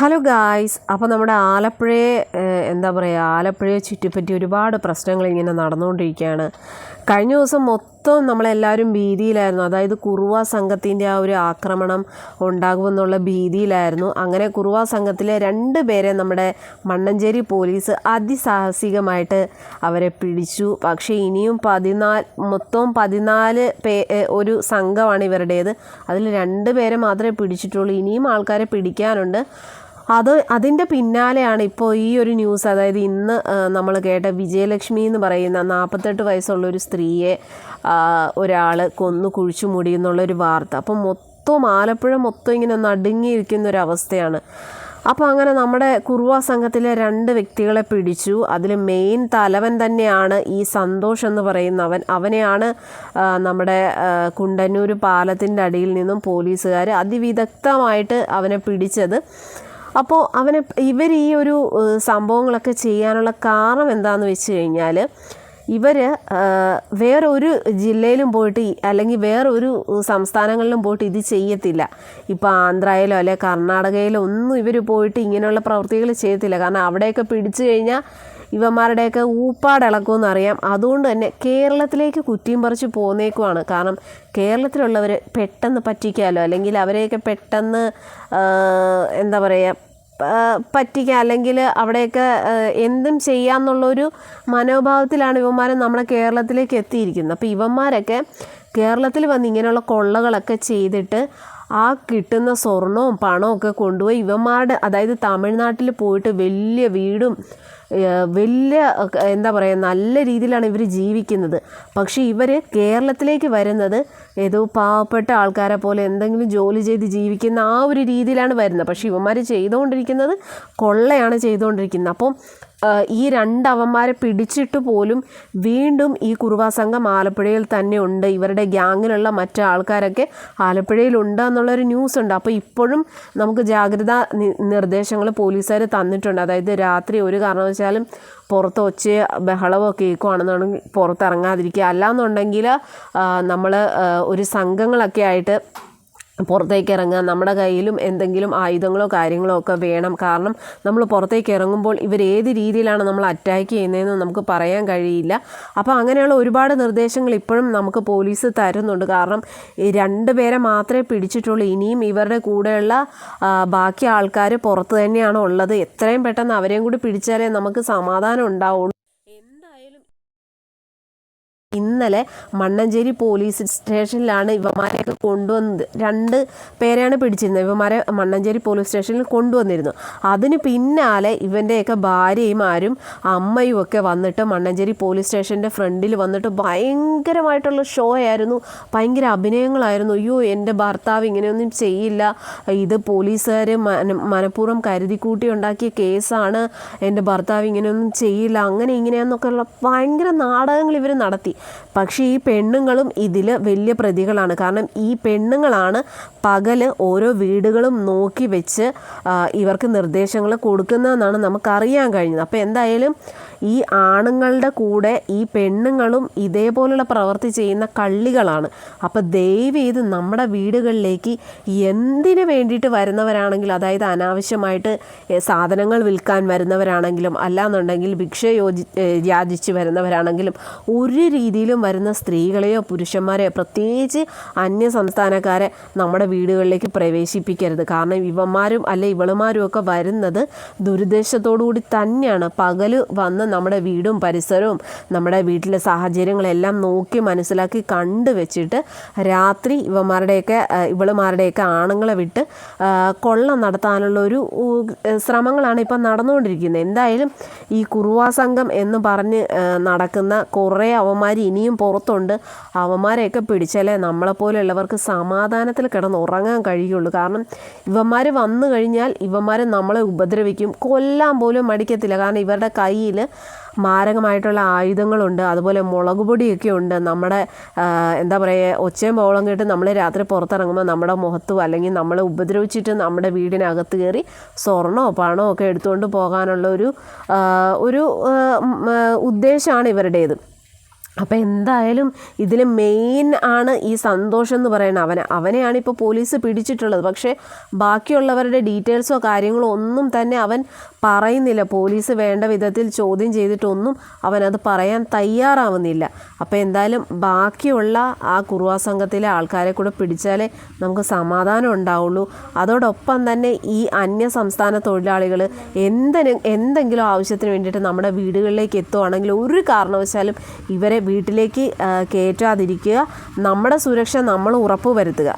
Hello guys അപ്പോൾ നമ്മുടെ ആലപ്പുഴയെ എന്താ പറയുക ആലപ്പുഴയെ ചുറ്റിപ്പറ്റി ഒരുപാട് പ്രശ്നങ്ങൾ ഇങ്ങനെ നടന്നുകൊണ്ടിരിക്കുകയാണ്. കഴിഞ്ഞ ദിവസം മൊത്തം നമ്മളെല്ലാവരും ഭീതിയിലായിരുന്നു. അതായത് കുറുവ സംഘത്തിന്റെ ആ ഒരു ആക്രമണം ഉണ്ടാകുമെന്നുള്ള ഭീതിയിലായിരുന്നു. അങ്ങനെ കുറുവ സംഘത്തിലെ രണ്ട് പേരെ നമ്മുടെ മണ്ണഞ്ചേരി പോലീസ് അതിസാഹസികമായിട്ട് അവരെ പിടിച്ചു. പക്ഷേ ഇനിയും പതിനാല് മൊത്തം പതിനാല് പേ ഒരു സംഘമാണ് ഇവരുടേത്. അതിൽ രണ്ട് പേരെ മാത്രമേ പിടിച്ചിട്ടുള്ളൂ. ഇനിയും ആൾക്കാരെ പിടിക്കാനുണ്ട്. അത് അതിന്റെ പിന്നാലെയാണ് ഇപ്പോൾ ഈ ഒരു ന്യൂസ്. അതായത് ഇന്ന് നമ്മൾ കേട്ട വിജയലക്ഷ്മി എന്ന് പറയുന്ന നാൽപ്പത്തെട്ട് വയസ്സുള്ള ഒരു സ്ത്രീയെ ഒരാൾ കൊന്നു കുഴിച്ചു മൂടി എന്നുള്ളൊരു വാർത്ത. അപ്പം മൊത്തം ആലപ്പുഴ മൊത്തം ഇങ്ങനെ നടുങ്ങിയിരിക്കുന്ന ഒരു അവസ്ഥയാണ്. അപ്പോൾ അങ്ങനെ നമ്മുടെ കുറുവ സംഘത്തിലെ രണ്ട് വ്യക്തികളെ പിടിച്ചു. അതിൽ മെയിൻ തലവൻ തന്നെയാണ് ഈ സന്തോഷ് എന്ന് പറയുന്നവൻ. അവനെയാണ് നമ്മുടെ കുണ്ടന്നൂർ പാലത്തിന്റെ അടിയിൽ നിന്നും പോലീസുകാർ അതിവിദഗ്ധമായിട്ട് അവനെ പിടിച്ചത്. അപ്പോൾ അവനെ ഇവർ ഈ ഒരു സംഭവങ്ങളൊക്കെ ചെയ്യാനുള്ള കാരണം എന്താണെന്ന് വെച്ച് കഴിഞ്ഞാൽ ഇവർ വേറൊരു ജില്ലയിലും പോയിട്ട് അല്ലെങ്കിൽ വേറൊരു സംസ്ഥാനങ്ങളിലും പോയിട്ട് ഇത് ചെയ്യത്തില്ല. ഇപ്പോൾ ആന്ധ്രയിലോ അല്ലെ കർണാടകയിലോ ഒന്നും ഇവർ പോയിട്ട് ഇങ്ങനെയുള്ള പ്രവൃത്തികൾ ചെയ്യത്തില്ല. കാരണം അവിടെയൊക്കെ പിടിച്ചു കഴിഞ്ഞാൽ ഇവന്മാരുടെയൊക്കെ ഊപ്പാടിളക്കുമെന്ന് അറിയാം അതുകൊണ്ട് തന്നെ കേരളത്തിലേക്ക് കുറ്റിയും പറിച്ച് പോന്നേക്കുവാണ്. കാരണം കേരളത്തിലുള്ളവർ പെട്ടെന്ന് പറ്റിക്കാമല്ലോ അല്ലെങ്കിൽ അവരെയൊക്കെ പെട്ടെന്ന് എന്താ പറയുക പറ്റിക്കുക അല്ലെങ്കിൽ അവിടെയൊക്കെ എന്തും ചെയ്യാമെന്നുള്ളൊരു മനോഭാവത്തിലാണ് ഇവന്മാർ നമ്മുടെ കേരളത്തിലേക്ക് എത്തിയിരിക്കുന്നത്. അപ്പോൾ ഇവന്മാരൊക്കെ കേരളത്തിൽ വന്ന് ഇങ്ങനെയുള്ള കൊള്ളകളൊക്കെ ചെയ്തിട്ട് ആ കിട്ടുന്ന സ്വർണവും പണവും ഒക്കെ കൊണ്ടുപോയി ഇവന്മാരുടെ അതായത് തമിഴ്നാട്ടിൽ പോയിട്ട് വലിയ വീടും വലിയ എന്താ പറയുക നല്ല രീതിയിലാണ് ഇവർ ജീവിക്കുന്നത്. പക്ഷേ ഇവർ കേരളത്തിലേക്ക് വരുന്നത് ഏതോ പാവപ്പെട്ട ആൾക്കാരെ പോലെ എന്തെങ്കിലും ജോലി ചെയ്ത് ജീവിക്കുന്ന ആ ഒരു രീതിയിലാണ് വരുന്നത്. പക്ഷേ ഇവന്മാർ ചെയ്തുകൊണ്ടിരിക്കുന്നത് കൊള്ളയാണ് ചെയ്തുകൊണ്ടിരിക്കുന്നത്. അപ്പം ഈ രണ്ടവന്മാരെ പിടിച്ചിട്ട് പോലും വീണ്ടും ഈ കുറുവാ സംഘം ആലപ്പുഴയിൽ തന്നെ ഉണ്ട്. ഇവരുടെ ഗ്യാങ്ങിലുള്ള മറ്റു ആൾക്കാരൊക്കെ ആലപ്പുഴയിലുണ്ട് എന്നുള്ളൊരു ന്യൂസ് ഉണ്ട് അപ്പോൾ ഇപ്പോഴും നമുക്ക് ജാഗ്രതാ നിർദ്ദേശങ്ങൾ പോലീസുകാർ തന്നിട്ടുണ്ട്. അതായത് രാത്രി ഒരു കാരണവശാലും പുറത്ത് ഒച്ച ബഹളമൊക്കെ കേൾക്കുവാണെന്നുണ്ടെങ്കിൽ പുറത്തിറങ്ങാതിരിക്കുക. അല്ലാന്നുണ്ടെങ്കിൽ നമ്മൾ ഒരു സംഘങ്ങളൊക്കെ ആയിട്ട് പുറത്തേക്ക് ഇറങ്ങുക നമ്മുടെ കയ്യിലും എന്തെങ്കിലും ആയുധങ്ങളോ കാര്യങ്ങളോ ഒക്കെ വേണം. കാരണം നമ്മൾ പുറത്തേക്ക് ഇറങ്ങുമ്പോൾ ഇവർ ഏത് രീതിയിലാണ് നമ്മൾ അറ്റാക്ക് ചെയ്യുന്നതെന്ന് നമുക്ക് പറയാൻ കഴിയില്ല. അപ്പോൾ അങ്ങനെയുള്ള ഒരുപാട് നിർദ്ദേശങ്ങൾ ഇപ്പോഴും നമുക്ക് പോലീസ് തരുന്നുണ്ട്. കാരണം രണ്ട് പേരെ മാത്രമേ പിടിച്ചിട്ടുള്ളൂ. ഇനിയും ഇവരുടെ കൂടെയുള്ള ബാക്കി ആൾക്കാർ പുറത്ത് തന്നെയാണ് ഉള്ളത്. എത്രയും പെട്ടെന്ന് അവരെയും കൂടി പിടിച്ചാലേ നമുക്ക് സമാധാനം ഉണ്ടാവുള്ളൂ എന്തായാലും ഇന്നലെ മണ്ണഞ്ചേരി പോലീസ് സ്റ്റേഷനിലാണ് ഇവന്മാരെയൊക്കെ കൊണ്ടുവന്നത്. രണ്ട് പേരെയാണ് പിടിച്ചിരുന്നത്. ഇവന്മാരെ മണ്ണഞ്ചേരി പോലീസ് സ്റ്റേഷനിൽ കൊണ്ടുവന്നിരുന്നു. അതിന് പിന്നാലെ ഇവന്റെയൊക്കെ ഭാര്യയും ആരും അമ്മയും ഒക്കെ വന്നിട്ട് മണ്ണഞ്ചേരി പോലീസ് സ്റ്റേഷന്റെ ഫ്രണ്ടിൽ വന്നിട്ട് ഭയങ്കരമായിട്ടുള്ള ഷോ ആയിരുന്നു. ഭയങ്കര അഭിനയങ്ങളായിരുന്നു. അയ്യോ എന്റെ ഭർത്താവ് ഇങ്ങനെയൊന്നും ചെയ്യില്ല. ഇത് പോലീസുകാർ മന മനഃപൂർവം കരുതിക്കൂട്ടി ഉണ്ടാക്കിയ കേസാണ്. എന്റെ ഭർത്താവ് ഇങ്ങനെയൊന്നും ചെയ്യില്ല. അങ്ങനെ ഇങ്ങനെയെന്നൊക്കെയുള്ള ഭയങ്കര നാടകങ്ങൾ ഇവർ നടത്തി. പക്ഷേ ഈ പെണ്ണുങ്ങളും ഇതിൽ വലിയ പ്രതികളാണ്. കാരണം ഈ പെണ്ണുങ്ങളാണ് പകൽ ഓരോ വീടുകളും നോക്കി വെച്ച് ഇവർക്ക് നിർദ്ദേശങ്ങൾ കൊടുക്കുന്നതെന്നാണ് നമുക്കറിയാൻ കഴിഞ്ഞത്. അപ്പോൾ എന്തായാലും ഈ ആണുങ്ങളുടെ കൂടെ ഈ പെണ്ണുങ്ങളും ഇതേപോലുള്ള പ്രവൃത്തി ചെയ്യുന്ന കള്ളികളാണ്. അപ്പോൾ ദയവ് ചെയ്ത് നമ്മുടെ വീടുകളിലേക്ക് എന്തിനു വേണ്ടിയിട്ട് വരുന്നവരാണെങ്കിലും അതായത് അനാവശ്യമായിട്ട് സാധനങ്ങൾ വിൽക്കാൻ വരുന്നവരാണെങ്കിലും അല്ലാന്നുണ്ടെങ്കിൽ ഭിക്ഷ യോജി യാചിച്ച് വരുന്നവരാണെങ്കിലും ഒരു രീതിയിലും വരുന്ന സ്ത്രീകളെയോ പുരുഷന്മാരെയോ പ്രത്യേകിച്ച് അന്യ സംസ്ഥാനക്കാരെ നമ്മുടെ വീടുകളിലേക്ക് പ്രവേശിപ്പിക്കരുത്. കാരണം ഇവന്മാരും അല്ലെ ഇവളുമാരും ഒക്കെ വരുന്നത് ദുരുദ്ദേശത്തോടു കൂടി തന്നെയാണ്. പകൽ വന്ന് നമ്മുടെ വീടും പരിസരവും നമ്മുടെ വീട്ടിലെ സാഹചര്യങ്ങളെല്ലാം നോക്കി മനസ്സിലാക്കി കണ്ടു വെച്ചിട്ട് രാത്രി ഇവന്മാരുടെയൊക്കെ ഇവളുമാരുടെയൊക്കെ ആണുങ്ങളെ വിട്ട് കൊള്ള നടത്താനുള്ള ഒരു ശ്രമങ്ങളാണ് ഇപ്പം നടന്നുകൊണ്ടിരിക്കുന്നത്. എന്തായാലും ഈ കുറുവാ സംഘം എന്ന് പറഞ്ഞ് നടക്കുന്ന കുറേ അവന്മാർ ഇനിയും പുറത്തുണ്ട്. അവന്മാരെയൊക്കെ പിടിച്ചാലേ നമ്മളെപ്പോലെയുള്ളവർക്ക് സമാധാനത്തിൽ കിടന്ന് ഉറങ്ങാൻ കഴിയുള്ളൂ. കാരണം ഇവന്മാർ വന്നു കഴിഞ്ഞാൽ ഇവന്മാർ നമ്മളെ ഉപദ്രവിക്കും. കൊല്ലാൻ പോലും മടിക്കത്തില്ല. കാരണം ഇവരുടെ കയ്യിൽ മാരകമായിട്ടുള്ള ആയുധങ്ങളുണ്ട്. അതുപോലെ മുളക് പൊടിയൊക്കെ ഉണ്ട്. നമ്മുടെ എന്താ പറയുക ഒച്ചയും ബോളം കേട്ട് നമ്മൾ രാത്രി പുറത്തിറങ്ങുമ്പോൾ നമ്മുടെ മുഖത്തും അല്ലെങ്കിൽ നമ്മളെ ഉപദ്രവിച്ചിട്ട് നമ്മുടെ വീടിനകത്ത് കയറി സ്വർണമോ പണമോ ഒക്കെ എടുത്തുകൊണ്ട് പോകാനുള്ള ഒരു ഒരു ഉദ്ദേശമാണ് ഇവരുടേത്. അപ്പോൾ എന്തായാലും ഇതിൽ മെയിൻ ആണ് ഈ സന്തോഷം എന്ന് പറയുന്നത്. അവനെ അവനെയാണ് ഇപ്പോൾ പോലീസ് പിടിച്ചിട്ടുള്ളത്. പക്ഷേ ബാക്കിയുള്ളവരുടെ ഡീറ്റെയിൽസോ കാര്യങ്ങളോ ഒന്നും തന്നെ അവൻ പറയുന്നില്ല. പോലീസ് വേണ്ട വിധത്തിൽ ചോദ്യം ചെയ്തിട്ടൊന്നും അവനത് പറയാൻ തയ്യാറാവുന്നില്ല. അപ്പോൾ എന്തായാലും ബാക്കിയുള്ള ആ കുറുവാ സംഘത്തിലെ ആൾക്കാരെ കൂടെ പിടിച്ചാലേ നമുക്ക് സമാധാനം ഉണ്ടാവുള്ളൂ. അതോടൊപ്പം തന്നെ ഈ അന്യ സംസ്ഥാന തൊഴിലാളികൾ എന്തെങ്കിലും എന്തെങ്കിലും ആവശ്യത്തിന് വേണ്ടിയിട്ട് നമ്മുടെ വീടുകളിലേക്ക് എത്തുവാണെങ്കിൽ ഒരു കാരണവശാലും ഇവരെ വീട്ടിലേക്ക് കയറ്റാതിരിക്കുക നമ്മുടെ സുരക്ഷ നമ്മൾ ഉറപ്പ് വരുത്തുക